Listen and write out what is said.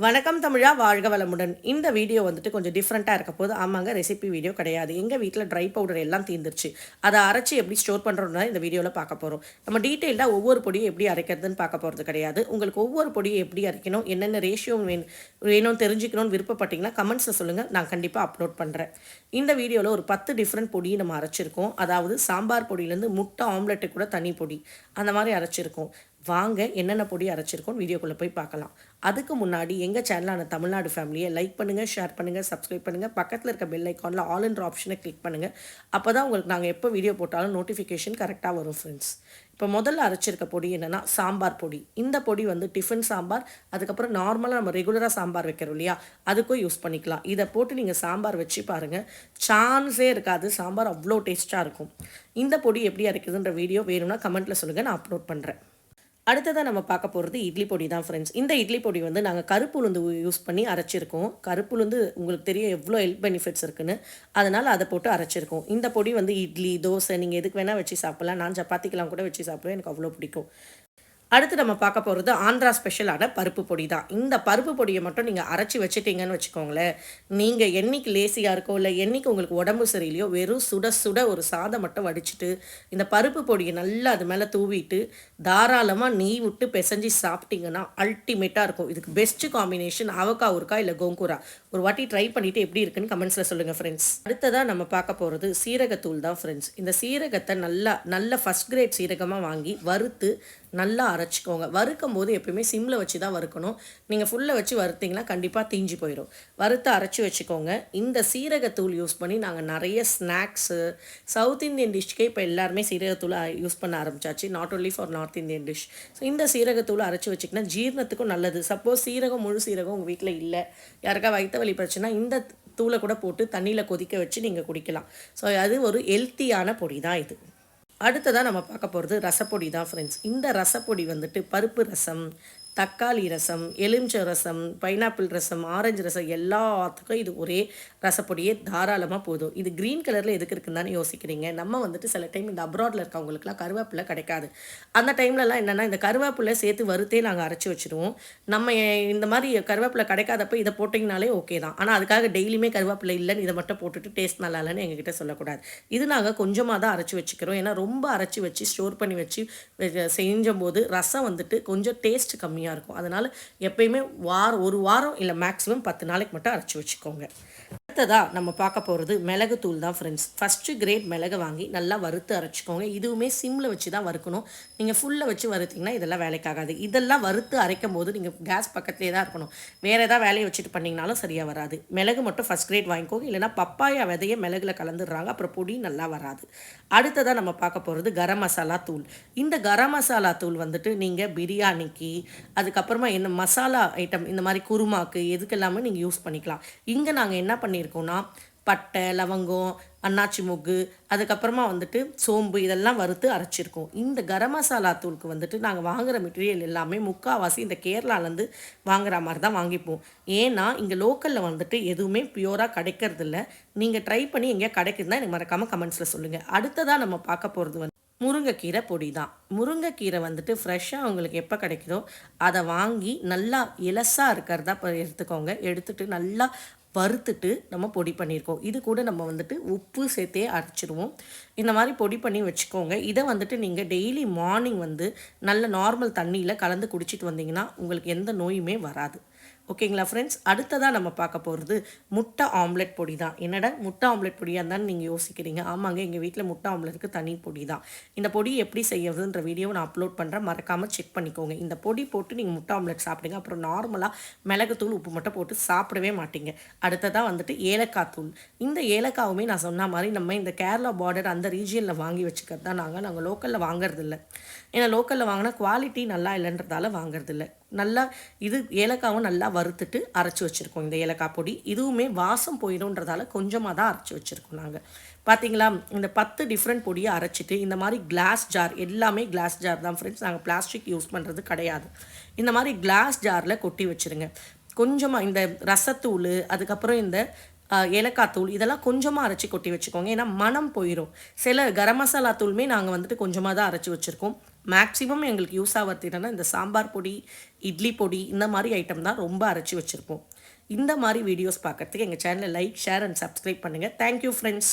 வணக்கம் தமிழா வாழ்க வளமுடன். இந்த வீடியோ வந்துட்டு கொஞ்சம் டிஃப்ரெண்ட்டாக இருக்க போது ஆமாங்க ரெசிபி வீடியோ கிடையாது. எங்கள் வீட்டில் ட்ரை பவுடர் எல்லாம் தீர்ந்துருச்சு அதை அரைச்சி எப்படி ஸ்டோர் பண்ணுறோம்னா இந்த வீடியோவில் பார்க்க போகிறோம் நம்ம டீட்டெயிலாக ஒவ்வொரு பொடியும் எப்படி அரைக்கிறதுன்னு பார்க்க போகிறது கிடையாது. உங்களுக்கு ஒவ்வொரு பொடியும் எப்படி அரைக்கணும் என்னென்ன ரேஷியோ வேணும் வேணும் தெரிஞ்சுக்கணும்னு விருப்பப்பட்டீங்கன்னா கமெண்ட்ஸில் சொல்லுங்கள் நான் கண்டிப்பாக அப்லோட் பண்ணுறேன் இந்த வீடியோவில் ஒரு பத்து டிஃப்ரெண்ட் பொடியை நம்ம அரைச்சிருக்கோம். அதாவது சாம்பார் பொடியிலேருந்து முட்டை ஆம்லெட்டு கூட தனி பொடி. அந்த மாதிரி அரைச்சிருக்கோம். வாங்க என்னென்ன பொடி அரைச்சிருக்கோம் வீடியோக்குள்ளே போய் பார்க்கலாம். அதுக்கு முன்னாடி எங்கள் சேனலான தமிழ்நாடு ஃபேமிலியை லைக் பண்ணுங்கள் ஷேர் பண்ணுங்கள் சப்ஸ்கிரைப் பண்ணுங்கள் பக்கத்தில் இருக்க பெல் ஐக்கானில் ஆல் என்ற ஆப்ஷனை கிளிக் பண்ணுங்கள் அப்போ தான் உங்களுக்கு நாங்கள் எப்போ வீடியோ போட்டாலும் நோட்டிஃபிகேஷன் கரெக்டாக வரும் ஃப்ரெண்ட்ஸ் இப்போ முதல்ல அரைச்சிருக்க பொடி என்னென்னா சாம்பார் பொடி. இந்த பொடி வந்து டிஃபன் சாம்பார் அதுக்கப்புறம் நார்மலாக நம்ம ரெகுலராக சாம்பார் வைக்கிறோம் இல்லையா? அதுக்கும் யூஸ் பண்ணிக்கலாம். இதை போட்டு நீங்கள் சாம்பார் வச்சு பாருங்கள் சான்ஸே இருக்காது. சாம்பார் அவ்வளோ டேஸ்ட்டாக இருக்கும். இந்த பொடி எப்படி அரைக்குதுன்ற வீடியோ வேணும்னா கமெண்ட்டில் சொல்லுங்கள் நான் அப்லோட் பண்ணுறேன் அடுத்ததாக நம்ம பார்க்க போகிறது இட்லி பொடி தான் ஃப்ரெண்ட்ஸ் இந்த இட்லி பொடி வந்து நாங்கள் கருப்பு உளுந்து யூஸ் பண்ணி அரைச்சிருக்கோம். கருப்புளுந்து உங்களுக்கு தெரியும் எவ்வளோ ஹெல்த் பெனிஃபிட்ஸ் இருக்குன்னு. அதனால் அதை போட்டு அரைச்சிருக்கோம். இந்த பொடி வந்து இட்லி தோசை நீங்கள் எதுக்கு வேணால் வச்சு சாப்பிட்லாம். நான் சப்பாத்திக்கெலாம் கூட வச்சு சாப்பிடுவேன். எனக்கு அவ்வளோ பிடிக்கும். அடுத்து நம்ம பார்க்க போகிறது ஆந்திரா ஸ்பெஷலான பருப்பு பொடி தான். இந்த பருப்பு பொடியை மட்டும் நீங்கள் அரைச்சி வச்சுட்டீங்கன்னு வச்சுக்கோங்களேன். நீங்கள் என்னைக்கு லேசியாக இருக்கோ இல்லை என்னைக்கு உங்களுக்கு உடம்பு சரியில்லையோ வெறும் சுட சுட ஒரு சாதம் மட்டும் வடிச்சிட்டு இந்த பருப்பு பொடியை நல்லா அது மேலே தூவிட்டு தாராளமாக நெய் விட்டு பிசைஞ்சு சாப்பிட்டீங்கன்னா அல்டிமேட்டாக இருக்கும். இதுக்கு பெஸ்ட் காம்பினேஷன் அவக்கா ஊருக்கா இல்லை கோங்கூரா? ஒரு வாட்டி ட்ரை பண்ணிவிட்டு எப்படி இருக்குன்னு கமெண்ட்ஸில் சொல்லுங்கள் ஃப்ரெண்ட்ஸ் அடுத்ததாக நம்ம பார்க்க போகிறது சீரகத்தூள் தான் ஃப்ரெண்ட்ஸ் இந்த சீரகத்தை நல்லா நல்ல ஃபஸ்ட் கிரேட் சீரகமாக வாங்கி வறுத்து நல்லா அரைச்சிக்கோங்க. வறுக்கும் போது எப்பயுமே சிம்மில் வச்சு தான் வறுக்கணும் நீங்கள் ஃபுல்லாக வச்சு வறுத்தீங்கன்னா கண்டிப்பாக தீஞ்சு போயிடும் வறுத்து அரைச்சி வச்சுக்கோங்க. இந்த சீரகத்தூள் யூஸ் பண்ணி நாங்கள் நிறைய ஸ்நாக்ஸு சவுத் இந்தியன் டிஷ்க்கே இப்போ எல்லாருமே சீரகத்தூள் யூஸ் பண்ண ஆரம்பிச்சாச்சு. Not only for North Indian dish so இந்த சீரகத்தூள் அரைச்சி வச்சிங்கன்னா ஜீரணத்துக்கும் நல்லது. சப்போஸ் சீரகம் முழு சீரகம் உங்கள் வீட்டில் இல்லை. யாருக்கா வயிற்று வலி பிரச்சனை இந்த தூளை கூட போட்டு தண்ணியில் கொதிக்க வச்சு நீங்கள் குடிக்கலாம். ஸோ அது ஒரு ஹெல்த்தியான பொடி தான் இது. அடுத்ததாக நம்ம பார்க்க போகிறது ரசப்பொடி தான் ஃப்ரெண்ட்ஸ் இந்த ரசப்பொடி வந்துட்டு பருப்பு ரசம் தக்காளி ரசம் எலுமிச்சை ரசம் பைனாப்பிள் ரசம் ஆரஞ்சு ரசம் எல்லாத்துக்கும் இது ஒரே ரசப்பொடியே தாராளமாக போதும். இது க்ரீன் கலரில் எதுக்கு இருக்குன்னு யோசிக்கிறீங்க. நம்ம வந்துட்டு சில டைம் இந்த அப்ராடில் இருக்கவங்களுக்குலாம் கருவேப்பிலை கிடைக்காது. அந்த டைம்லலாம் என்னென்னா இந்த கருவேப்பிலை சேர்த்து வறுத்தே நாங்கள் அரைச்சி வச்சுருவோம். நம்ம இந்த மாதிரி கருவேப்பிலை கிடைக்காதப்ப இதை போட்டிங்கனாலே ஓகே தான். ஆனால் அதுக்காக டெய்லியுமே கருவேப்பிலை இல்லைன்னு இதை மட்டும் போட்டுட்டு டேஸ்ட் நல்லா இல்லைன்னு எங்ககிட்ட சொல்லக்கூடாது. இது நாங்கள் கொஞ்சமாக தான் அரைச்சி வச்சுக்கிறோம். ஏன்னா ரொம்ப அரைச்சி வச்சு ஸ்டோர் பண்ணி வச்சு செஞ்சம்போது ரசம் வந்துட்டு கொஞ்சம் டேஸ்ட் கம்மியாக இருக்கும். அதனால் எப்பயுமே வாரம் ஒரு வாரம் இல்லை மேக்ஸிமம் பத்து நாளைக்கு மட்டும் அரைச்சி வச்சுக்கோங்க. அடுத்ததாக நம்ம பார்க்க போகிறது மிளகு தூள் தான் ஃப்ரெண்ட்ஸ் ஃபஸ்ட்டு கிரேட் மிளகு வாங்கி நல்லா வறுத்து அரைச்சிக்கோங்க. இதுவுமே சிம்மில் வச்சு தான் வறுக்கணும். நீங்கள் ஃபுல்லில் வச்சு வறுத்திங்கன்னா இதெல்லாம் வேலைக்காகாது இதெல்லாம் வறுத்து அரைக்கும் போது நீங்கள் கேஸ் பக்கத்துலேயே தான் இருக்கணும். வேறு ஏதாவது வேலையை வச்சுட்டு பண்ணிங்கனாலும் சரியாக வராது. மிளகு மட்டும் ஃபஸ்ட் கிரேட் வாங்கிக்கோங்க. இல்லைனா பப்பாயா விதையை மிளகுல கலந்துடுறாங்க. அப்புறம் பொடி நல்லா வராது. அடுத்ததாக நம்ம பார்க்க போகிறது கரம் மசாலா தூள். இந்த கரம் மசாலா தூள் வந்துட்டு நீங்கள் பிரியாணிக்கு அதுக்கப்புறமா என்ன மசாலா ஐட்டம் இந்த மாதிரி குருமாக்கு எதுக்கெல்லாமே நீங்கள் யூஸ் பண்ணிக்கலாம். இங்கே நாங்கள் என்ன பண்ணியிருக்கோன்னா பட்டை லவங்கம் அன்னாச்சி மொக்கு அதுக்கப்புறமா வந்துட்டு சோம்பு இதெல்லாம் வறுத்து அரைச்சிருக்கோம். இந்த கரம் மசாலா தூளுக்கு வந்துட்டு நாங்கள் வாங்குகிற மெட்டீரியல் எல்லாமே முக்கால்வாசி இந்த கேரளாலேருந்து வாங்குற மாதிரி தான் வாங்கிப்போம். ஏன்னா இங்கே லோக்கலில் வந்துட்டு எதுவுமே பியூராக கிடைக்கிறதில்ல. நீங்கள் ட்ரை பண்ணி எங்கேயா கிடைக்குதுன்னா எனக்கு மறக்காமல் கமெண்ட்ஸில் சொல்லுங்கள் அடுத்ததாக நம்ம பார்க்க போகிறது வந்து முருங்கைக்கீரை பொடி தான். முருங்கைக்கீரை வந்துட்டு ஃப்ரெஷ்ஷாக உங்களுக்கு எப்போ கிடைக்குதோ அதை வாங்கி நல்லா இலசாக இருக்கிறதா இப்போ எடுத்துக்கோங்க. எடுத்துகிட்டு நல்லா வறுத்துட்டு நம்ம பொடி பண்ணியிருக்கோம். இது கூட நம்ம வந்துட்டு உப்பு சேர்த்தே அரைச்சிடுவோம் இந்த மாதிரி பொடி பண்ணி வச்சுக்கோங்க. இதை வந்துட்டு நீங்கள் டெய்லி மார்னிங் வந்து நல்ல நார்மல் தண்ணியில் கலந்து குடிச்சிட்டு வந்தீங்கன்னா உங்களுக்கு எந்த நோயுமே வராது. ஓகேங்களா ஃப்ரெண்ட்ஸ் அடுத்ததாக நம்ம பார்க்க போகிறது முட்டை ஆம்லெட் பொடி தான் என்னடா முட்டை ஆம்லெட் பொடியாக இருந்தாலும் நீங்கள் யோசிக்கிறீங்க. ஆமாங்க எங்கள் வீட்டில் முட்டை ஆம்லெட்டுக்கு தனி பொடி தான் இந்த பொடி எப்படி செய்யறதுன்ற வீடியோவை நான் அப்லோட் பண்ணுறேன் மறக்காமல் செக் பண்ணிக்கோங்க. இந்த பொடி போட்டு நீங்கள் முட்டை ஆம்லெட் சாப்பிடுங்க. அப்புறம் நார்மலாக மிளகுத்தூள் உப்பு மட்டும் போட்டு சாப்பிடவே மாட்டீங்க. அடுத்ததாக வந்துட்டு ஏலக்காய் தூள். இந்த ஏலக்காவுமே நான் சொன்ன மாதிரி நம்ம இந்த கேரளா பார்டர் அந்த ரீஜியனில் வாங்கி வச்சுக்கிறது தான் நாங்கள் நாங்கள் லோக்கலில் வாங்குறதில்ல. ஏன்னா லோக்கலில் வாங்கினா குவாலிட்டி நல்லா இல்லைன்றதால வாங்குறதில்ல. நல்லா இது ஏலக்காவும் நல்லா வறுத்துட்டு அரைச்சி வச்சுருக்கோம். இந்த ஏலக்காய் பொடி இதுவுமே வாசம் போயிடும்ன்றதால கொஞ்சமாக தான் அரைச்சி வச்சுருக்கோம் நாங்கள் பார்த்தீங்களா இந்த பத்து டிஃப்ரெண்ட் பொடியை அரைச்சிட்டு இந்த மாதிரி கிளாஸ் ஜார் எல்லாமே கிளாஸ் ஜார் தான் ஃப்ரெண்ட்ஸ் நாங்கள் பிளாஸ்டிக் யூஸ் பண்ணுறது கிடையாது. இந்த மாதிரி கிளாஸ் ஜாரில் கொட்டி வச்சுருங்க. கொஞ்சமாக இந்த ரசத்தூள் அதுக்கப்புறம் இந்த ஏலக்காய் தூள் இதெல்லாம் கொஞ்சமாக அரைச்சி கொட்டி வச்சுக்கோங்க. ஏன்னா மனம் போயிடும் சில கரம் மசாலா தூளுமே நாங்கள் வந்துட்டு கொஞ்சமாக தான் அரைச்சி வச்சுருக்கோம். மேக்ஸிமம் எங்களுக்கு யூஸ் ஆகிறது என்னென்னா இந்த சாம்பார் பொடி இட்லி பொடி இந்த மாதிரி ஐட்டம் தான் ரொம்ப அரைச்சி வச்சுருப்போம். இந்த மாதிரி வீடியோஸ் பார்க்குறதுக்கு எங்கள் சேனலை லைக் ஷேர் அண்ட் சப்ஸ்கிரைப் பண்ணுங்கள் தேங்க்யூ ஃப்ரெண்ட்ஸ்